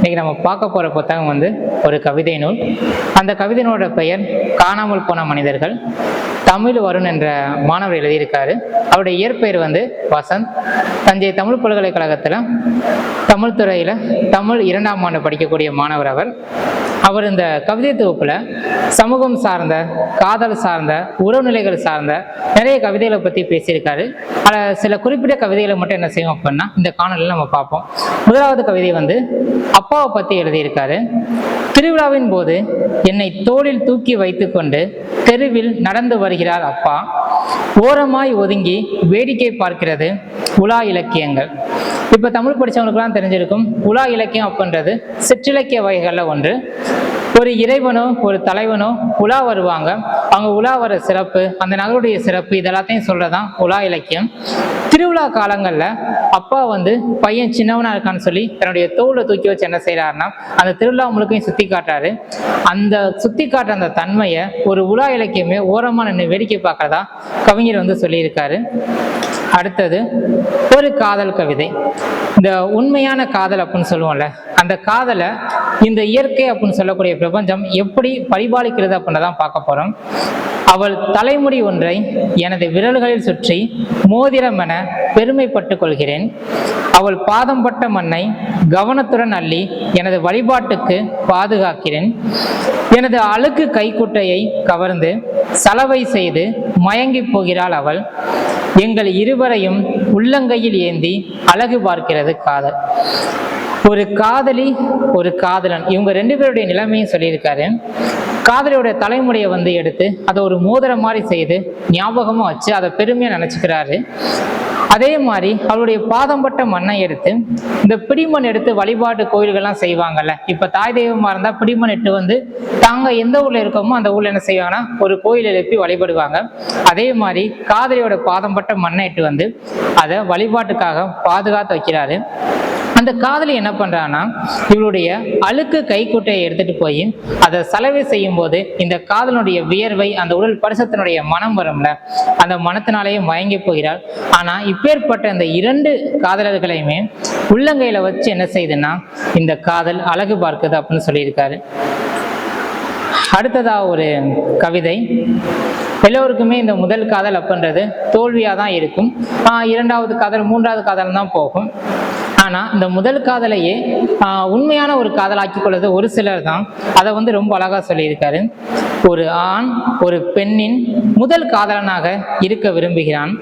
இன்னைக்கு நம்ம பார்க்க போகிற புத்தகம் வந்து ஒரு கவிதை நூல். அந்த கவிதை நூலோட பெயர் காணாமல் போன மனிதர்கள். தமிழ் வருண் என்ற மாணவர் எழுதியிருக்காரு. அவருடைய இயற்பெயர் வந்து வசந்த். தஞ்சை தமிழ் பல்கலைக்கழகத்தில் தமிழ் துறையில் தமிழ் இரண்டாம் ஆண்டு படிக்கக்கூடிய மாணவர் அவர். அவர் இந்த கவிதை தொகுப்பில் சமூகம் சார்ந்த காதல் சார்ந்த உறவுநிலைகள் சார்ந்த நிறைய கவிதைகளை பற்றி பேசியிருக்காரு. அதில் சில குறிப்பிட்ட கவிதைகளை மட்டும் என்ன செய்வோம் அப்படின்னா இந்த காணொலியில் நம்ம பார்ப்போம். முதலாவது கவிதை வந்து அப்பாவை பற்றி எழுதியிருக்காரு. திருவிழாவின் போது என்னை தோளில் தூக்கி வைத்துக்கொண்டு தெருவில் நடந்து வருகிறார் அப்பா. ஓரமாய் ஒதுங்கி வேடிக்கை பார்க்கிறது உலா இலக்கியங்கள். இப்போ தமிழ் படிச்சவங்களுக்குலாம் தெரிஞ்சிருக்கும் உலா இலக்கியம் அப்படின்றது சிற்றிலக்கிய வகைகளில் ஒன்று. ஒரு இறைவனோ ஒரு தலைவனோ உலா வருவாங்க. அவங்க உலா வர சிறப்பு அந்த நகருடைய சிறப்பு இதெல்லாத்தையும் சொல்றதான் உலா இலக்கியம். திருவிழா காலங்களில் அப்பா வந்து பையன் சின்னவனா இருக்கான்னு சொல்லி தன்னுடைய தோலை தூக்கி வச்சு என்ன செய்யறாருன்னா அந்த திருவிழா முழுக்கையும் சுத்தி காட்டுறாரு. அந்த சுத்தி காட்டுற அந்த தன்மையை ஒரு உலா இலக்கியமே ஓரமா நின்று வேடிக்கை பார்க்கறதா கவிஞர் வந்து சொல்லியிருக்காரு. அடுத்தது ஒரு காதல் கவிதை. இந்த உண்மையான காதல் அப்படின்னு சொல்லுவோம்ல அந்த காதலை இந்த இயற்கை அப்படின்னு சொல்லக்கூடிய பிரபஞ்சம் எப்படி பரிபாலிக்கிறது அப்படின்றதான் பார்க்க போகிறோம் அவள் தலைமுடி ஒன்றை எனது விரல்களில் சுற்றி மோதிரம் என கொள்கிறேன். அவள் பாதம் பட்ட மண்ணை கவனத்துடன் அள்ளி எனது வழிபாட்டுக்கு பாதுகாக்கிறேன். எனது அழுக்கு கைக்குட்டையை கவர்ந்து சலவை செய்து மயங்கி போகிறாள் அவள். எங்கள் இருவரையும் உள்ளங்கையில் ஏந்தி அழகு பார்க்கிறது காதல். ஒரு காதலி ஒரு காதலன். இவங்க ரெண்டு பேருடைய நிலைமையும் சொல்லியிருக்காரு. காதலியோட தலைமுடியை வந்து எடுத்து அதை ஒரு மோதிரம் மாதிரி செய்து ஞாபகமாக வச்சு அதை பெருமையாக நினச்சிக்கிறாரு. அதே மாதிரி அவருடைய பாதம் பட்ட மண்ணை எடுத்து இந்த பிடிமண் எடுத்து வழிபாட்டு கோயில்கள்லாம் செய்வாங்கல்ல. இப்போ தாய் தெய்வமாக இருந்தால் பிடிமண் இட்டு வந்து தாங்க எந்த ஊரில் இருக்கோமோ அந்த ஊரில் என்ன செய்வாங்கன்னா ஒரு கோயில் எழுப்பி வழிபடுவாங்க. அதே மாதிரி காதலியோட பாதம் பட்ட மண்ணை இட்டு வந்து அதை வழிபாட்டுக்காக பாதுகாத்து வைக்கிறாரு. அந்த காதலி என்ன பண்றான்னா இவளுடைய அழுக்கு கைக்குட்டையை எடுத்துட்டு போய் அதை சலவை செய்யும் போது இந்த காதலனுடைய வியர்வை அந்த உடல் பரிசத்தினுடைய மனம் வரும்ல அந்த மனத்தினாலேயே மயங்கி போகிறாள். ஆனா இப்பேற்பட்ட இந்த இரண்டு காதலர்களையுமே உள்ளங்கையில வச்சு என்ன செய்யுதுன்னா இந்த காதல் அழகு பார்க்குது அப்படின்னு சொல்லியிருக்காரு. அடுத்ததா ஒரு கவிதை. எல்லோருக்குமே இந்த முதல் காதல் அப்படின்றது தோல்வியாக தான் இருக்கும் இரண்டாவது காதல் மூன்றாவது காதல் தான் போகும். ஆனால் இந்த முதல் காதலையே உண்மையான ஒரு காதலாக்கி கொள்வது ஒரு சிலர் தான். அதை வந்து ரொம்ப அழகாக சொல்லியிருக்காரு. ஒரு ஆண் ஒரு பெண்ணின் முதல் காதலனாக இருக்க விரும்புகிறான்.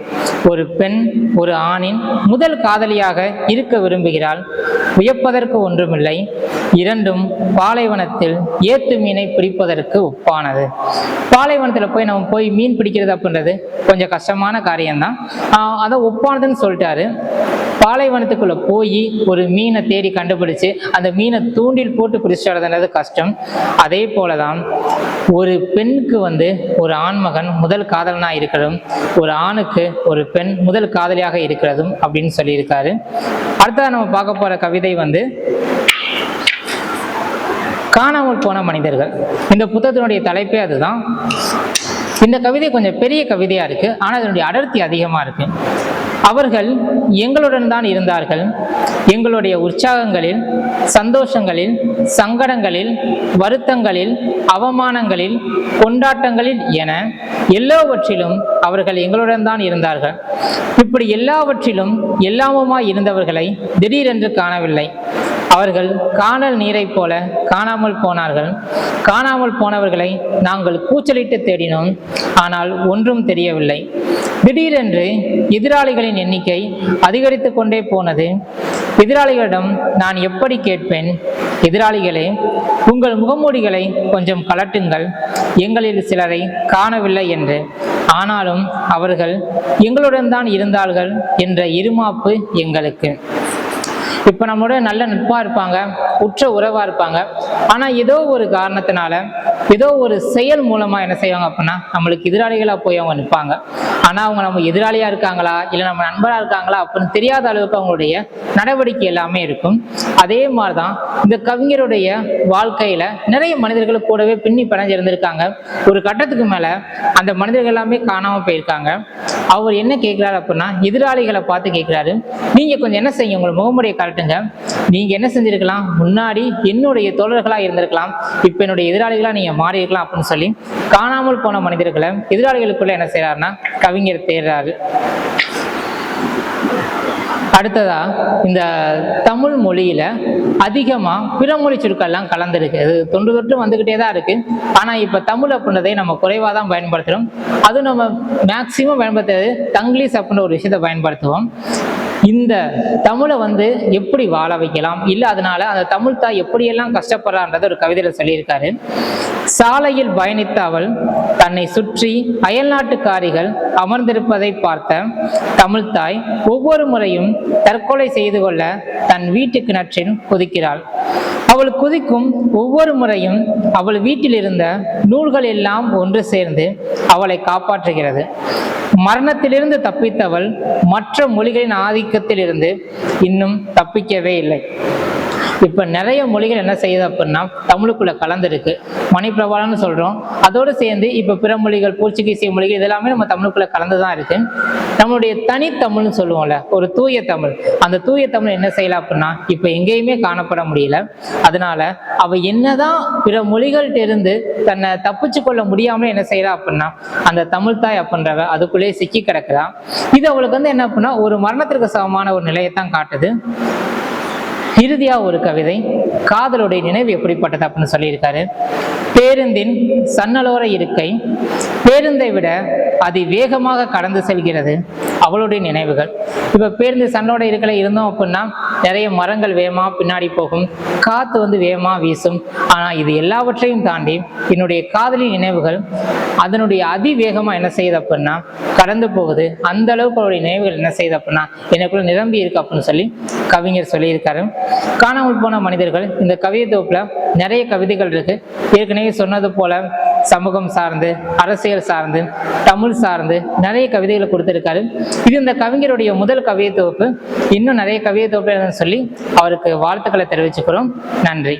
ஒரு பெண் ஒரு ஆணின் முதல் காதலியாக இருக்க விரும்புகிறாள். வியப்பதற்கு ஒன்றுமில்லை. இரண்டும் பாலைவனத்தில் ஏத்து மீனை பிடிப்பதற்கு ஒப்பானது. பாலைவனத்தில் போய் நம்ம போய் மீன் பிடிக்கிறது அப்படின்றது கொஞ்சம் கஷ்டமான காரியம்தான். அதை ஒப்பானதுன்னு சொல்லிட்டாரு. பாலைவனத்துக்குள்ள போய் ஒரு மீனை தேடி கண்டுபிடிச்சு அந்த மீனை தூண்டில் போட்டு பிடிச்சிட்டு வரதுன்றது கஷ்டம். அதே போலதான் ஒரு பெண்ணுக்கு வந்து ஒரு ஆண்மகன் முதல் காதலனா இருக்கிறதும் ஒரு ஆணுக்கு ஒரு பெண் முதல் காதலியாக இருக்கிறதும் அப்படின்னு சொல்லியிருக்காரு. அடுத்தது நம்ம பார்க்க போற கவிதை வந்து காணாமல் போன மனிதர்கள். இந்த புத்தகத்தினுடைய தலைப்பே அதுதான். இந்த கவிதை கொஞ்சம் பெரிய கவிதையாக இருக்குது ஆனால் அதனுடைய அடர்த்தி அதிகமாக இருக்குது அவர்கள் எங்களுடன் தான் இருந்தார்கள். எங்களுடைய உற்சாகங்களில் சந்தோஷங்களில் சங்கடங்களில் வருத்தங்களில் அவமானங்களில் கொண்டாட்டங்களில் என எல்லாவற்றிலும் அவர்கள் எங்களுடன் தான் இருந்தார்கள். இப்படி எல்லாவற்றிலும் எல்லாமுமாய் இருந்தவர்களை திடீரென்று காணவில்லை. அவர்கள் காணல் நீரைப் போல காணாமல் போனார்கள். காணாமல் போனவர்களை நாங்கள் கூச்சலிட்டு தேடினோம். ஆனால் ஒன்றும் தெரியவில்லை. திடீரென்று எதிராளிகளின் எண்ணிக்கை அதிகரித்து கொண்டே போனது. எதிராளிகளிடம் நான் எப்படி கேட்பேன்? எதிராளிகளே உங்கள் முகமூடிகளை கொஞ்சம் கலட்டுங்கள். எங்களில் சிலரை காணவில்லை என்று. ஆனாலும் அவர்கள் எங்களுடன் தான் இருந்தார்கள் என்ற இருமாப்பு எங்களுக்கு. இப்போ நம்மளோட நல்ல நட்பா இருப்பாங்க உற்ற உறவா இருப்பாங்க. ஆனா ஏதோ ஒரு காரணத்தினால ஏதோ ஒரு செயல் மூலமா என்ன செய்வாங்க அப்படின்னா நம்மளுக்கு எதிராளிகளா போய் அவங்க நிற்பாங்க ஆனா அவங்க நம்ம எதிராளியா இருக்காங்களா இல்ல நம்ம நண்பரா இருக்காங்களா அப்படின்னு தெரியாத அளவுக்கு அவங்களுடைய நடவடிக்கை எல்லாமே இருக்கும். அதே மாதிரிதான் இந்த கவிஞருடைய வாழ்க்கையில நிறைய மனிதர்கள் கூடவே பின்னி பிணைஞ்சிருந்திருக்காங்க ஒரு கட்டத்துக்கு மேல அந்த மனிதர்கள் எல்லாமே காணாம போயிருக்காங்க. அவர் என்ன கேட்கிறாரு அப்படின்னா எதிராளிகளை பார்த்து கேட்கிறாரு. நீங்க கொஞ்சம் என்ன செய்யுங்க? உங்கள் முகமுடைய கரெக்ட் இருக்கட்டுங்க நீங்க என்ன செஞ்சிருக்கலாம்? முன்னாடி என்னுடைய தோழர்களா இருந்திருக்கலாம். இப்ப என்னுடைய எதிராளிகளா நீங்க மாறி இருக்கலாம் அப்படின்னு சொல்லி காணாமல் போன மனிதர்களை எதிராளிகளுக்குள்ள என்ன செய்யறாருன்னா கவிஞர் தேர்றாரு அடுத்ததா இந்த தமிழ் மொழியில அதிகமா பிற மொழி சொற்கள்லாம் கலந்துருக்கு. அது தொன்று தொற்று வந்துகிட்டே தான் இருக்கு. ஆனா இப்ப தமிழ் அப்படின்றதை நம்ம குறைவா தான் பயன்படுத்துறோம். அதுவும் நம்ம மேக்சிமம் பயன்படுத்துறது தங்கிலீஷ் அப்படின்ற ஒரு விஷயத்தை பயன்படுத்துவோம். இந்த தமிழை வந்து எப்படி வாழ வைக்கலாம்? இல்லை அதனால அந்த தமிழ் தாய் எப்படியெல்லாம் கஷ்டப்படுறான்றத ஒரு கவிதையில் சொல்லியிருக்காரு. சாலையில் பயணித்த அவள் தன்னை சுற்றி அயல்நாட்டுக்காரிகள் அமர்ந்திருப்பதை பார்த்த தமிழ் தாய் ஒவ்வொரு முறையும் தற்கொலை செய்து கொள்ள தன் வீட்டு கிணற்றில் குதிக்கிறாள். அவள் குதிக்கும் ஒவ்வொரு முறையும் அவள் வீட்டில் இருந்த நூல்கள் எல்லாம் ஒன்று சேர்ந்து அவளை காப்பாற்றுகிறது. மரணத்திலிருந்து தப்பித்தவள் மற்ற மொழிகளின் ஆதிக்கத்தில் இருந்து இன்னும் தப்பிக்கவே இல்லை. இப்போ நிறைய மொழிகள் என்ன செய்யுது அப்படின்னா தமிழுக்குள்ள கலந்துருக்கு. மணிப்பிரபாலம்னு சொல்றோம். அதோடு சேர்ந்து இப்போ பிற மொழிகள் போர்ச்சுகீசிய மொழிகள் இதெல்லாமே நம்ம தமிழுக்குள்ள கலந்துதான் இருக்கு. நம்மளுடைய தனித்தமிழ்னு சொல்லுவோம்ல ஒரு தூய தமிழ். அந்த தூய தமிழ் என்ன செய்யலாம் அப்படின்னா இப்போ எங்கேயுமே காணப்பட முடியல. அதனால அவ என்னதான் பிற மொழிகள்கிட்ட இருந்து தன்னை தப்பிச்சு கொள்ள முடியாமல் என்ன செய்யறா அப்படின்னா அந்த தமிழ் தாய் அப்படின்றவ அதுக்குள்ளேயே சிக்கி கிடக்குதா இது அவளுக்கு வந்து என்ன அப்படின்னா ஒரு மரணத்திற்கு சமமான ஒரு நிலையைத்தான் காட்டுது. இறுதியா ஒரு கவிதை காதலுடைய நினைவு எப்படிப்பட்டது அப்படின்னு சொல்லியிருக்காரு. பேருந்தின் சன்னலோர இருக்கை பேருந்தை விட அதி வேகமாக கடந்து செல்கிறது அவளுடைய நினைவுகள். இப்ப பேருந்து சன்னோட இருக்கல இருந்தோம் அப்படின்னா நிறைய மரங்கள் வேகமாக பின்னாடி போகும். காற்று வந்து வேகமாக வீசும். ஆனால் இது எல்லாவற்றையும் தாண்டி என்னுடைய காதலின் நினைவுகள் அதனுடைய அதிவேகமாக என்ன செய்யுது அப்படின்னா கடந்து போகுது. அந்த அளவுக்கு அவருடைய நினைவுகள் என்ன செய்யுது அப்படின்னா எனக்குள்ள நிரம்பி இருக்கு அப்படின்னு சொல்லி கவிஞர் சொல்லியிருக்காரு. காணாமல் போன மனிதர்கள் இந்த கவிதை தொகுப்பில் நிறைய கவிதைகள் இருக்கு. ஏற்கனவே சொன்னது போல சமூகம் சார்ந்து அரசியல் சார்ந்து தமிழ் சார்ந்து நிறைய கவிதைகளை கொடுத்திருக்காரு. இது இந்த கவிஞருடைய முதல் கவிதை தொகுப்பு. இன்னும் நிறைய கவிதை தொகுப்பு சொல்லி அவருக்கு வாழ்த்துக்களை தெரிவிச்சுக்கிறோம். நன்றி.